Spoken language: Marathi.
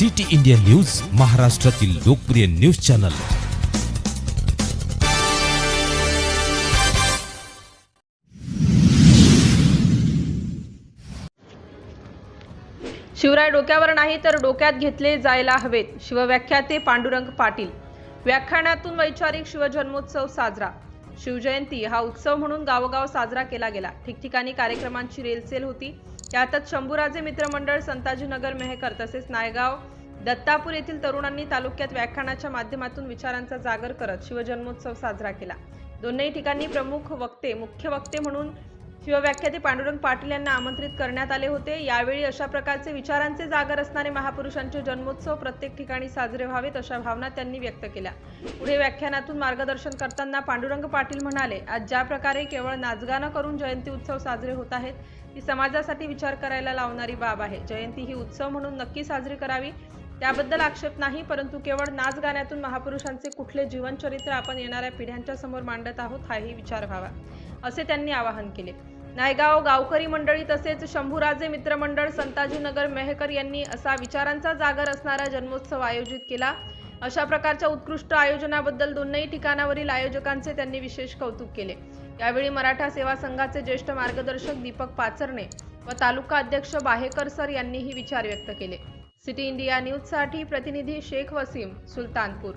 सिटी इंडिया न्यूज महाराष्ट्रातील लोकप्रिय न्यूज चॅनल. शिवराय डोक्यावर नाही तर डोक्यात घेतले जायला हवेत. शिवव्याख्याते पांडुरंग पाटील. व्याख्यानातून वैचारिक शिवजन्मोत्सव साजरा. शिवजयंती हा उत्सव म्हणून गावोगाव साजरा केला गेला. ठिकठिकाणी कार्यक्रमांची रेलसेल होती. त्यातच शंभूराजे मित्रमंडळ संताजीनगर मेहकर तसेच नायगाव दत्तापूर येथील तरुणांनी तालुक्यात व्याख्यानाच्या माध्यमातून विचारांचा जागर करत शिवजन्मोत्सव साजरा केला. दोन्ही ठिकाणी प्रमुख वक्ते मुख्य वक्ते म्हणून शिवव्याख्याते पांडुरंग पाटील यांना आमंत्रित करण्यात आले होते. यावेळी अशा प्रकारचे विचारांचे जागर असणारे महापुरुषांचे जन्मोत्सव प्रत्येक ठिकाणी साजरे व्हावेत अशा भावना त्यांनी व्यक्त केल्या. पुढे व्याख्यानातून मार्गदर्शन करताना पांडुरंग पाटील म्हणाले आज ज्या प्रकारे केवळ नाचगाणं करून जयंती उत्सव साजरे होत आहेत ती समाजासाठी विचार करायला लावणारी बाब आहे. जयंती ही उत्सव म्हणून नक्की साजरी करावी त्याबद्दल आक्षेप नाही परंतु केवळ नाच गाण्यातून महापुरुषांचे कुठले जीवनचरित्र आपण येणाऱ्या पिढ्यांच्या समोर मांडत आहोत हाही विचार व्हावा. असे त्यांनी आवाहन केले. नायगाव गावकरी मंडळी तसेच शंभूराजे मित्रमंडळ संताजीनगर मेहकर यांनी असा विचारांचा जागर असणारा जन्मोत्सव आयोजित केला. अशा प्रकारच्या उत्कृष्ट आयोजनाबद्दल दोनही ठिकाणावरील आयोजकांचे त्यांनी विशेष कौतुक केले. यावेळी मराठा सेवा संघाचे ज्येष्ठ मार्गदर्शक दीपक पाचरणे व तालुका अध्यक्ष बाहेकर सर यांनीही विचार व्यक्त केले. सिटी इंडिया न्यूजसाठी प्रतिनिधी शेख वसीम सुलतानपूर.